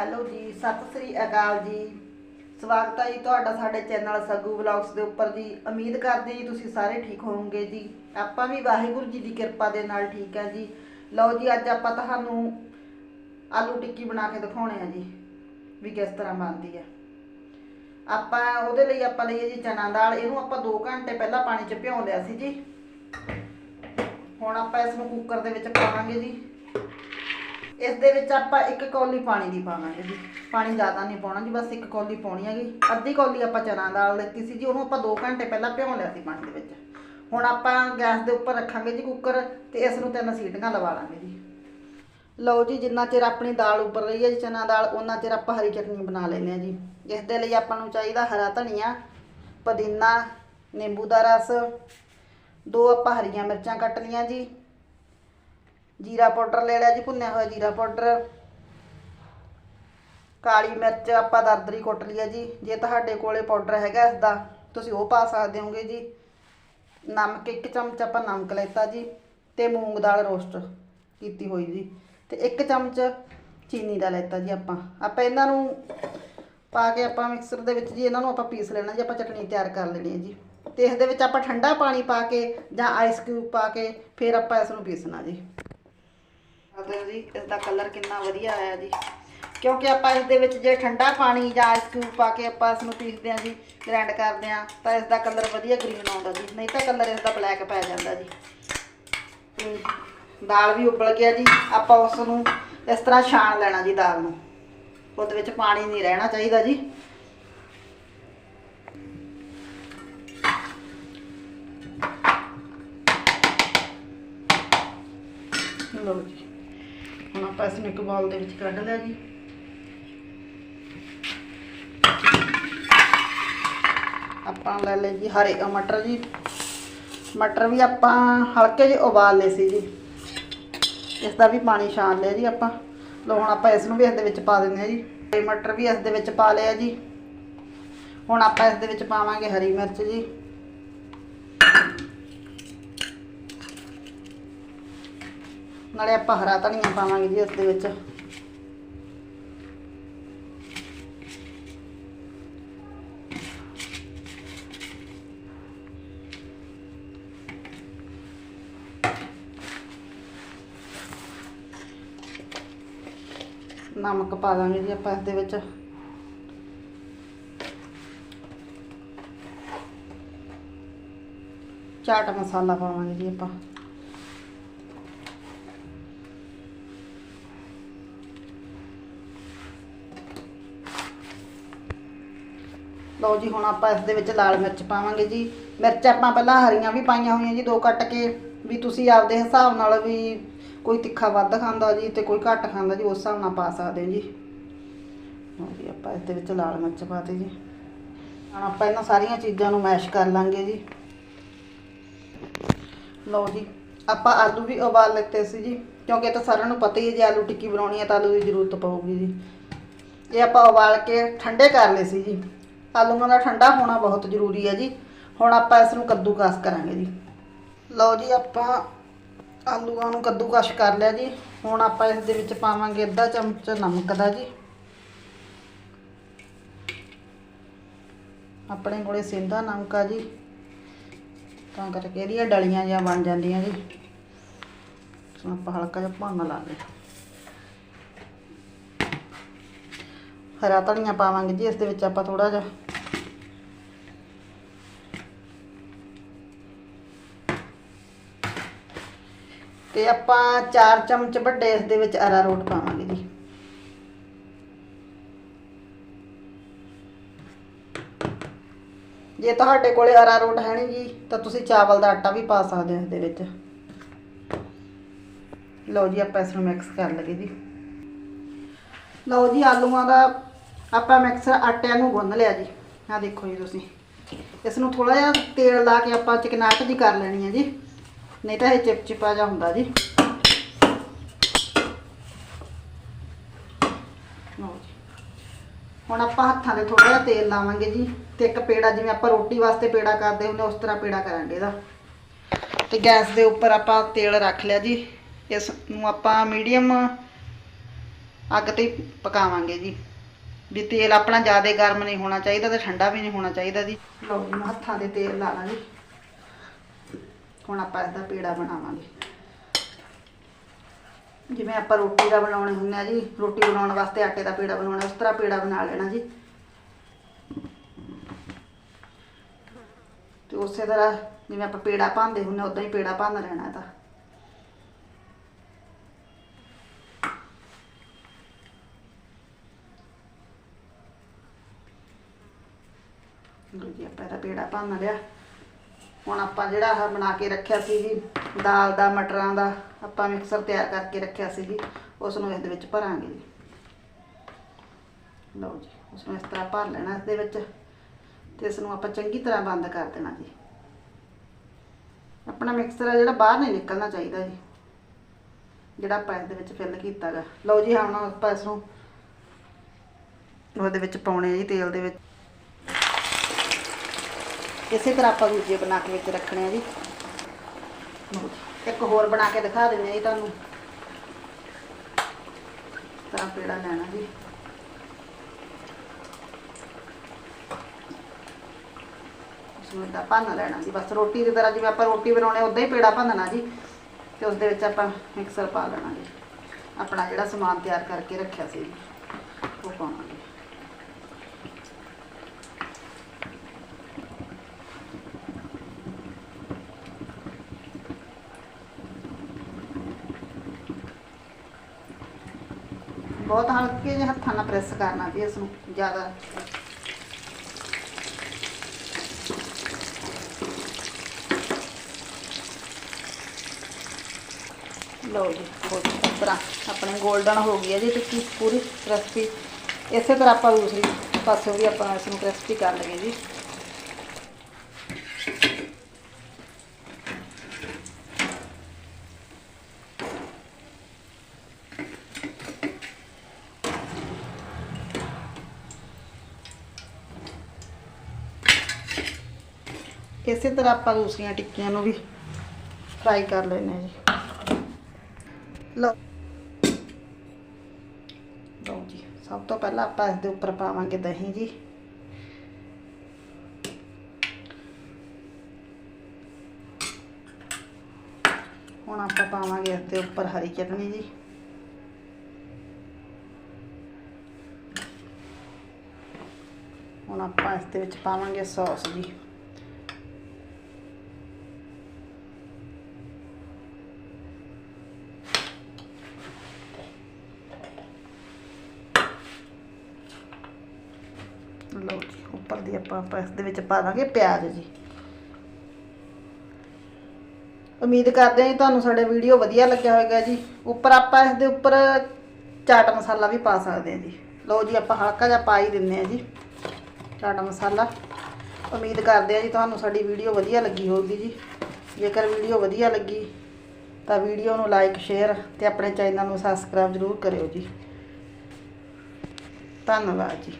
Hello ਜੀ, ਸਤਿ ਸ੍ਰੀ ਅਕਾਲ ਜੀ। ਸਵਾਗਤ ਹੈ ਜੀ ਤੁਹਾਡਾ ਸਾਡੇ ਚੈਨਲ ਸੱਗੂ ਵਲੌਗਸ ਦੇ ਉੱਪਰ ਜੀ। ਉਮੀਦ ਕਰਦੇ ਜੀ ਤੁਸੀਂ ਸਾਰੇ ਠੀਕ ਹੋਵੋਗੇ ਜੀ। ਆਪਾਂ ਵੀ ਵਾਹਿਗੁਰੂ ਜੀ ਦੀ ਕਿਰਪਾ ਦੇ ਨਾਲ ਠੀਕ ਹੈ ਜੀ। ਲਓ ਜੀ, ਅੱਜ ਆਪਾਂ ਤੁਹਾਨੂੰ ਆਲੂ ਟਿੱਕੀ ਬਣਾ ਕੇ ਦਿਖਾਉਣੇ ਆ ਜੀ, ਵੀ ਕਿਸ ਤਰ੍ਹਾਂ ਬਣਦੀ ਹੈ। ਆਪਾਂ ਉਹਦੇ ਲਈ ਆਪਾਂ ਲਈਏ ਜੀ ਚਨਾ ਦਾਲ। ਇਹਨੂੰ ਆਪਾਂ 2 ਘੰਟੇ ਪਹਿਲਾਂ ਪਾਣੀ 'ਚ ਭਿਉਂ ਲਿਆ ਸੀ ਜੀ। ਹੁਣ ਆਪਾਂ ਇਸ ਨੂੰ ਕੁੱਕਰ ਦੇ ਵਿੱਚ ਪਾਵਾਂਗੇ ਜੀ। ਇਸ ਦੇ ਵਿੱਚ ਆਪਾਂ ਇੱਕ ਕੌਲੀ ਪਾਣੀ ਦੀ ਪਾਵਾਂਗੇ ਜੀ। ਪਾਣੀ ਜ਼ਿਆਦਾ ਨਹੀਂ ਪਾਉਣਾ ਜੀ, ਬਸ ਇੱਕ ਕੌਲੀ ਪਾਉਣੀ ਹੈਗੀ ਅੱਧੀ ਕੌਲੀ ਆਪਾਂ ਚਨਾ ਦਾਲ ਲੈਤੀ ਸੀ ਜੀ, ਉਹਨੂੰ ਆਪਾਂ 2 ਘੰਟੇ ਪਹਿਲਾਂ ਭਿਉਂ ਲਿਆ ਸੀ ਪਾਣੀ ਦੇ ਵਿੱਚ। ਹੁਣ ਆਪਾਂ ਗੈਸ ਦੇ ਉੱਪਰ ਰੱਖਾਂਗੇ ਜੀ ਕੁੱਕਰ ਤੇ ਇਸ ਨੂੰ ਤਿੰਨ ਸੀਟੀਆਂ ਲਵਾ ਲਾਂਗੇ ਜੀ। ਲਓ ਜੀ, ਜਿੰਨਾ ਚਿਰ ਆਪਣੀ ਦਾਲ ਉੱਪਰ ਰਹੀ ਹੈ ਜੀ ਚਨਾ ਦਾਲ ਉਹਨਾਂ ਚਿਰ ਆਪਾਂ ਹਰੀ ਚਟਨੀ ਬਣਾ ਲੈਂਦੇ ਹਾਂ ਜੀ। ਇਸ ਦੇ ਲਈ ਆਪਾਂ ਨੂੰ ਚਾਹੀਦਾ ਹਰਾ ਧਨੀਆ, ਪੁਦੀਨਾ, ਨਿੰਬੂ ਦਾ ਰਸ। ਦੋ ਆਪਾਂ ਹਰੀਆਂ ਮਿਰਚਾਂ ਕੱਟ ਲੀਆਂ ਜੀ। ਜੀਰਾ ਪਾਊਡਰ ਲੈ ਲਿਆ ਜੀ, ਭੁੰਨਿਆ ਹੋਇਆ ਜੀਰਾ ਪਾਊਡਰ। ਕਾਲੀ ਮਿਰਚ ਆਪਾਂ ਦਰਦਰੀ ਕੁੱਟ ਲਈ ਹੈ ਜੀ। ਜੇ ਤੁਹਾਡੇ ਕੋਲੇ ਪਾਊਡਰ ਹੈਗਾ ਇਸ ਦਾ ਤੁਸੀਂ ਉਹ ਪਾ ਸਕਦੇ ਹੋਗੇ ਜੀ। ਨਮਕ, ਇੱਕ ਚਮਚ ਆਪਾਂ ਨਮਕ ਲੈਤਾ ਜੀ ਤੇ ਮੂੰਗ ਦਾਲ ਰੋਸਟ ਕੀਤੀ ਹੋਈ ਜੀ। ਤੇ ਇੱਕ ਚਮਚ ਚੀਨੀ ਦਾ ਲੈਤਾ ਜੀ ਆਪਾਂ। ਆਪਾਂ ਇਹਨਾਂ ਨੂੰ ਪਾ ਕੇ ਆਪਾਂ ਮਿਕਸਰ ਦੇ ਵਿੱਚ ਜੀ, ਇਹਨਾਂ ਨੂੰ ਆਪਾਂ ਪੀਸ ਲੈਣਾ ਜੀ, ਆਪਾਂ ਚਟਨੀ ਤਿਆਰ ਕਰ ਲੈਣੀ ਹੈ ਜੀ। ਤੇ ਇਸ ਦੇ ਵਿੱਚ ਆਪਾਂ ਠੰਡਾ ਪਾਣੀ ਪਾ ਕੇ ਜਾਂ ਆਈਸ ਕਿਊਬ ਪਾ ਕੇ ਫਿਰ ਆਪਾਂ ਇਸ ਨੂੰ ਪੀਸਣਾ ਜੀ। ਦੇਖੋ ਜੀ ਇਸ ਦਾ ਕਲਰ ਕਿੰਨਾ ਵਧੀਆ ਆਇਆ ਜੀ। ਕਿਉਂਕਿ ਆਪਾਂ ਇਸ ਦੇ ਵਿੱਚ ਜੇ ਠੰਡਾ ਪਾਣੀ ਜਾਂ ਆਈਸ ਕਿਊਬ ਪਾ ਕੇ ਆਪਾਂ ਇਸ ਨੂੰ ਪੀਸਦੇ ਹਾਂ ਜੀ ਗ੍ਰਾਈਂਡ ਕਰਦੇ ਹਾਂ, ਤਾਂ ਇਸ ਦਾ ਕਲਰ ਵਧੀਆ ਗ੍ਰੀਨ ਆਉਂਦਾ ਜੀ। ਨਹੀਂ ਤਾਂ ਕਲਰ ਇਸ ਦਾ ਬਲੈਕ ਪੈ ਜਾਂਦਾ ਜੀ। ਦਾਲ ਵੀ ਉਬਲ ਗਿਆ ਜੀ। ਆਪਾਂ ਉਸ ਨੂੰ ਇਸ ਤਰ੍ਹਾਂ ਛਾਣ ਲੈਣਾ ਜੀ ਦਾਲ ਨੂੰ। ਉਹਦੇ ਵਿੱਚ ਪਾਣੀ ਨਹੀਂ ਰਹਿਣਾ ਚਾਹੀਦਾ ਜੀ। ਲਓ ਜੀ। ਹੁਣ ਆਪਾਂ ਇਸ ਨੂੰ ਇੱਕ ਬਾਉਲ ਦੇ ਵਿੱਚ ਕੱਢ ਲਿਆ ਜੀ। ਆਪਾਂ ਲੈ ਲਏ ਜੀ ਹਰੇ ਮਟਰ ਜੀ। ਮਟਰ ਵੀ ਆਪਾਂ ਹਲਕੇ ਜਿਹੇ ਉਬਾਲ ਲਏ ਸੀ ਜੀ। ਇਸ ਦਾ ਵੀ ਪਾਣੀ ਛਾਣ ਲਿਆ ਜੀ ਆਪਾਂ। ਲੋ ਹੁਣ ਆਪਾਂ ਇਸ ਨੂੰ ਵੀ ਇਸ ਦੇ ਵਿੱਚ ਪਾ ਦਿੰਦੇ ਹਾਂ ਜੀ। ਤੇ ਮਟਰ ਵੀ ਇਸ ਦੇ ਵਿੱਚ ਪਾ ਲਿਆ ਜੀ। ਹੁਣ ਆਪਾਂ ਇਸ ਦੇ ਵਿੱਚ ਪਾਵਾਂਗੇ ਹਰੀ ਮਿਰਚ ਜੀ। ਨਾਲੇ ਆਪਾਂ ਹਰਾ ਧਨੀਆ ਪਾਵਾਂਗੇ ਜੀ ਇਸ ਦੇ ਵਿੱਚ। ਨਮਕ ਪਾ ਦਾਂਗੇ ਜੀ ਆਪਾਂ ਇਸ ਦੇ ਵਿੱਚ। ਚਾਟ ਮਸਾਲਾ ਪਾਵਾਂਗੇ ਜੀ ਆਪਾਂ। ਲਓ ਜੀ, ਹੁਣ ਆਪਾਂ ਇਸ ਦੇ ਵਿੱਚ ਲਾਲ ਮਿਰਚ ਪਾਵਾਂਗੇ ਜੀ। ਮਿਰਚ ਆਪਾਂ ਪਹਿਲਾਂ ਹਰੀਆਂ ਵੀ ਪਾਈਆਂ ਹੋਈਆਂ ਜੀ, ਦੋ ਕੱਟ ਕੇ। ਵੀ ਤੁਸੀਂ ਆਪਦੇ ਹਿਸਾਬ ਨਾਲ ਵੀ ਕੋਈ ਤਿੱਖਾ ਵੱਧ ਖਾਂਦਾ ਜੀ ਤੇ ਕੋਈ ਘੱਟ ਖਾਂਦਾ ਜੀ, ਉਸ ਹਿਸਾਬ ਨਾਲ ਪਾ ਸਕਦੇ ਹੋ ਜੀ। ਲਓ ਜੀ, ਆਪਾਂ ਇਸ ਦੇ ਵਿੱਚ ਲਾਲ ਮਿਰਚ ਪਾਤੇ ਜੀ। ਹੁਣ ਆਪਾਂ ਇਹਨਾਂ ਸਾਰੀਆਂ ਚੀਜ਼ਾਂ ਨੂੰ ਮੈਸ਼ ਕਰ ਲਾਂਗੇ ਜੀ। ਲਓ ਜੀ, ਆਪਾਂ ਆਲੂ ਵੀ ਉਬਾਲ ਲਿੱਤੇ ਸੀ ਜੀ। ਕਿਉਂਕਿ ਇਹ ਤਾਂ ਸਾਰਿਆਂ ਨੂੰ ਪਤਾ ਹੀ ਹੈ, ਜੇ ਆਲੂ ਟਿੱਕੀ ਬਣਾਉਣੀ ਹੈ ਤਾਂ ਆਲੂ ਦੀ ਜ਼ਰੂਰਤ ਪਊਗੀ ਜੀ। ਇਹ ਆਪਾਂ ਉਬਾਲ ਕੇ ਠੰਡੇ ਕਰ ਲਏ ਸੀ ਜੀ। ਆਲੂਆਂ ਦਾ ਠੰਡਾ ਹੋਣਾ ਬਹੁਤ ਜ਼ਰੂਰੀ ਹੈ ਜੀ। ਹੁਣ ਆਪਾਂ ਇਸ ਨੂੰ ਕੱਦੂਕਸ ਕਰਾਂਗੇ ਜੀ। ਲਓ ਜੀ, ਆਪਾਂ ਆਲੂਆਂ ਨੂੰ ਕੱਦੂਕਸ ਕਰ ਲਿਆ ਜੀ। ਹੁਣ ਆਪਾਂ ਇਸ ਦੇ ਵਿੱਚ ਪਾਵਾਂਗੇ ਅੱਧਾ ਚਮਚ ਨਮਕ ਦਾ ਜੀ। ਆਪਣੇ ਕੋਲੇ ਸਿੰਧਾ ਨਮਕ ਆ ਜੀ। ਤਾਂ ਕਰਕੇ ਇਹਦੀਆਂ ਡਲੀਆਂ ਜਿਹੀਆਂ ਬਣ ਜਾਂਦੀਆਂ ਜੀ। ਇਸ ਆਪਾਂ ਹਲਕਾ ਜਿਹਾ ਭੰਨ ਲਾਂਗੇ। ਹਰਾ ਧਨੀਆ ਪਾਵਾਂਗੇ ਜੀ, ਇਸ ਦੇ ਵਿੱਚ ਆਪਾਂ ਥੋੜਾ ਜਿਹਾ। ਤੇ ਆਪਾਂ 4 ਚਮਚ ਵੱਡੇ ਇਸ ਦੇ ਵਿੱਚ ਅਰਾਰੋਟ ਪਾਵਾਂਗੇ ਜੀ। ਜੇ ਤੁਹਾਡੇ ਕੋਲੇ ਅਰਾਰੋਟ ਹੈ ਨਹੀਂ ਜੀ, ਤਾਂ ਤੁਸੀਂ ਚਾਵਲ ਦਾ ਆਟਾ ਵੀ ਪਾ ਸਕਦੇ ਹੋ ਇਸ ਦੇ ਵਿੱਚ। ਲਓ ਜੀ, ਆਪਾਂ ਇਸ ਨੂੰ ਮਿਕਸ ਕਰ ਲਈਏ ਜੀ। ਲਓ ਜੀ, ਆਲੂਆਂ ਦਾ ਆਪਾਂ ਮਿਕਸਰ ਆਟਿਆਂ ਨੂੰ ਗੁੰਨ ਲਿਆ ਜੀ। ਆ ਦੇਖੋ ਜੀ ਤੁਸੀਂ। ਇਸ ਨੂੰ ਥੋੜਾ ਜਿਹਾ ਤੇਲ ਲਾ ਕੇ ਆਪਾਂ ਚਿਕਨਾਟ ਜੀ ਕਰ ਲੈਣੀ ਹੈ ਜੀ। ਨਹੀਂ ਤਾਂ ਇਹ ਚਿਪਚਿਪਾ ਜਿਹਾ ਹੁੰਦਾ ਜੀ। ਹੁਣ ਆਪਾਂ ਹੱਥਾਂ ਦੇ ਥੋੜਾ ਜਿਹਾ ਤੇਲ ਲਾਵਾਂਗੇ ਜੀ ਤੇ ਇੱਕ ਪੇੜਾ, ਜਿਵੇਂ ਆਪਾਂ ਰੋਟੀ ਵਾਸਤੇ ਪੇੜਾ ਕਰਦੇ ਹੁੰਦੇ ਉਸ ਤਰ੍ਹਾਂ ਪੇੜਾ ਕਰਾਂਗੇ ਇਹਦਾ। ਤੇ ਗੈਸ ਦੇ ਉੱਪਰ ਆਪਾਂ ਤੇਲ ਰੱਖ ਲਿਆ ਜੀ। ਇਸ ਨੂੰ ਆਪਾਂ ਮੀਡੀਅਮ ਅੱਗ ਤੇ ਪਕਾਵਾਂਗੇ ਜੀ। ਵੀ ਤੇਲ ਆਪਣਾ ਜ਼ਿਆਦਾ ਗਰਮ ਨਹੀਂ ਹੋਣਾ ਚਾਹੀਦਾ ਤੇ ਠੰਡਾ ਵੀ ਨਹੀਂ ਹੋਣਾ ਚਾਹੀਦਾ ਜੀ। ਲਓ ਜੀ ਹੱਥਾਂ ਦੇ ਤੇਲ ਲਾ ਲਾਂ ਜੀ ਹੁਣ ਆਪਾਂ ਇਹਦਾ ਪੇੜਾ ਬਣਾਵਾਂਗੇ। ਜਿਵੇਂ ਆਪਾਂ ਰੋਟੀ ਦਾ ਬਣਾਉਣੇ ਹੁੰਦੇ ਆ ਜੀ, ਰੋਟੀ ਬਣਾਉਣ ਵਾਸਤੇ ਆਟੇ ਦਾ ਪੇੜਾ ਬਣਾਉਣਾ, ਉਸ ਤਰ੍ਹਾਂ ਪੇੜਾ ਬਣਾ ਲੈਣਾ ਜੀ। ਤੇ ਉਸੇ ਤਰ੍ਹਾਂ ਜਿਵੇਂ ਆਪਾਂ ਪੇੜਾ ਭਾਂਦੇ ਹੁੰਦੇ ਉਦਾਂ ਹੀ ਪੇੜਾ ਭੰਨ ਲੈਣਾ ਇਹਦਾ ਲਓ ਜੀ ਆਪਾਂ ਇਹਦਾ ਪੇੜਾ ਭੰਨ ਲਿਆ ਹੁਣ ਆਪਾਂ ਜਿਹੜਾ ਆਹ ਬਣਾ ਕੇ ਰੱਖਿਆ ਸੀ ਜੀ, ਦਾਲ ਦਾ, ਮਟਰਾਂ ਦਾ, ਆਪਾਂ ਮਿਕਸਰ ਤਿਆਰ ਕਰਕੇ ਰੱਖਿਆ ਸੀ ਜੀ ਉਸ ਨੂੰ ਇਸ ਦੇ ਵਿੱਚ ਭਰਾਂਗੇ ਜੀ। ਲਓ ਜੀ ਉਸ ਨੂੰ ਇਸ ਤਰ੍ਹਾਂ ਭਰ ਲੈਣਾ ਇਸ ਦੇ ਵਿੱਚ ਤੇ ਇਸ ਨੂੰ ਆਪਾਂ ਚੰਗੀ ਤਰ੍ਹਾਂ ਬੰਦ ਕਰ ਦੇਣਾ ਜੀ। ਆਪਣਾ ਮਿਕਸਰ ਆ ਜਿਹੜਾ ਬਾਹਰ ਨਹੀਂ ਨਿਕਲਣਾ ਚਾਹੀਦਾ ਜੀ। ਜਿਹੜਾ ਆਪਾਂ ਇਸ ਦੇ ਵਿੱਚ ਫਿਲ ਕੀਤਾਗਾ। ਲਓ ਜੀ, ਹੁਣ ਆਪਾਂ ਇਸ ਨੂੰ ਉਹਦੇ ਵਿੱਚ ਪਾਉਣੇ ਜੀ ਤੇਲ ਦੇ ਵਿੱਚ। ਇਸੇ ਤਰ੍ਹਾਂ ਆਪਾਂ ਦੂਜੇ ਬਣਾ ਕੇ ਵਿੱਚ ਰੱਖਣੇ ਆ ਜੀ। ਇੱਕ ਹੋਰ ਬਣਾ ਕੇ ਦਿਖਾ ਦਿੰਦੇ ਆ ਜੀ ਤੁਹਾਨੂੰ। ਤਾਂ ਪੇੜਾ ਲੈਣਾ ਜੀ। ਉਸਨੂੰ ਏਦਾਂ ਭੰਨ ਲੈਣਾ ਜੀ। ਬਸ ਰੋਟੀ ਦੀ ਤਰ੍ਹਾਂ ਜਿਵੇਂ ਆਪਾਂ ਰੋਟੀ ਬਣਾਉਣੇ ਉਦਾਂ ਹੀ ਪੇੜਾ ਭੰਨਣਾ ਜੀ। ਤੇ ਉਸ ਦੇ ਵਿੱਚ ਆਪਾਂ ਮਿਕਸਰ ਪਾ ਲੈਣਾ ਜੀ। ਆਪਣਾ ਜਿਹੜਾ ਸਮਾਨ ਤਿਆਰ ਕਰਕੇ ਰੱਖਿਆ ਸੀ ਉਹ ਪਾਵਾਂਗੇ ਬਹੁਤ ਹਲਕੇ ਜਿਹੇ ਹੱਥਾਂ ਨਾਲ ਪ੍ਰੈਸ ਕਰਨਾ ਜੀ ਇਸ ਨੂੰ ਜ਼ਿਆਦਾ। ਲਓ ਜੀ ਬਹੁਤ ਇਸ ਤਰ੍ਹਾਂ ਆਪਣੇ 골ਡਨ ਹੋ ਗਈ ਹੈ ਜੀ ਟਿੱਕੀ ਪੂਰੀ ਕ੍ਰਿਸਪੀ ਇਸੇ ਤਰ੍ਹਾਂ ਆਪਾਂ ਦੂਸਰੀ ਪਾਸੇ ਵੀ ਆਪਾਂ ਇਸ ਨੂੰ ਕ੍ਰਿਸਪੀ ਕਰ ਲਈਏ ਜੀ। ਇਸੇ ਤਰ੍ਹਾਂ ਆਪਾਂ ਦੂਸਰੀਆਂ ਟਿੱਕੀਆਂ ਨੂੰ ਵੀ ਫਰਾਈ ਕਰ ਲੈਣੇ ਆ ਜੀ। ਲਓ। ਲਓ ਜੀ, ਸਭ ਤੋਂ ਪਹਿਲਾਂ ਆਪਾਂ ਇਸ ਦੇ ਉੱਪਰ ਪਾਵਾਂਗੇ ਦਹੀਂ ਜੀ। ਹੁਣ ਆਪਾਂ ਪਾਵਾਂਗੇ ਇਸ ਦੇ ਉੱਪਰ ਹਰੀ ਚਟਨੀ ਜੀ। ਹੁਣ ਆਪਾਂ ਇਸ ਦੇ ਵਿੱਚ ਪਾਵਾਂਗੇ ਸੌਸ ਜੀ। ਲਓ ਜੀ, ਉੱਪਰ ਦੀ ਆਪਾਂ ਆਪਾਂ ਇਸ ਦੇ ਵਿੱਚ ਪਾ ਦਾਂਗੇ ਪਿਆਜ਼ ਜੀ। ਉਮੀਦ ਕਰਦੇ ਹਾਂ ਜੀ ਤੁਹਾਨੂੰ ਸਾਡਾ ਵੀਡੀਓ ਵਧੀਆ ਲੱਗਿਆ ਹੋਵੇਗਾ ਜੀ। ਉੱਪਰ ਆਪਾਂ ਇਸ ਦੇ ਉੱਪਰ ਚਾਟ ਮਸਾਲਾ ਵੀ ਪਾ ਸਕਦੇ ਹਾਂ ਜੀ। ਲਓ ਜੀ, ਆਪਾਂ ਹਲਕਾ ਜਿਹਾ ਪਾ ਹੀ ਦਿੰਨੇ ਆ ਜੀ, ਚਾਟ ਮਸਾਲਾ। ਉਮੀਦ ਕਰਦੇ ਹਾਂ ਜੀ ਤੁਹਾਨੂੰ ਸਾਡੀ ਵੀਡੀਓ ਵਧੀਆ ਲੱਗੀ ਹੋਵੇਗੀ ਜੀ। ਜੇਕਰ ਵੀਡੀਓ ਵਧੀਆ ਲੱਗੀ, ਤਾਂ ਵੀਡੀਓ ਨੂੰ ਲਾਈਕ ਸ਼ੇਅਰ ਤੇ ਆਪਣੇ ਚੈਨਲ ਨੂੰ ਸਬਸਕ੍ਰਾਈਬ ਜ਼ਰੂਰ ਕਰਿਓ ਜੀ। ਧੰਨਵਾਦ ਜੀ।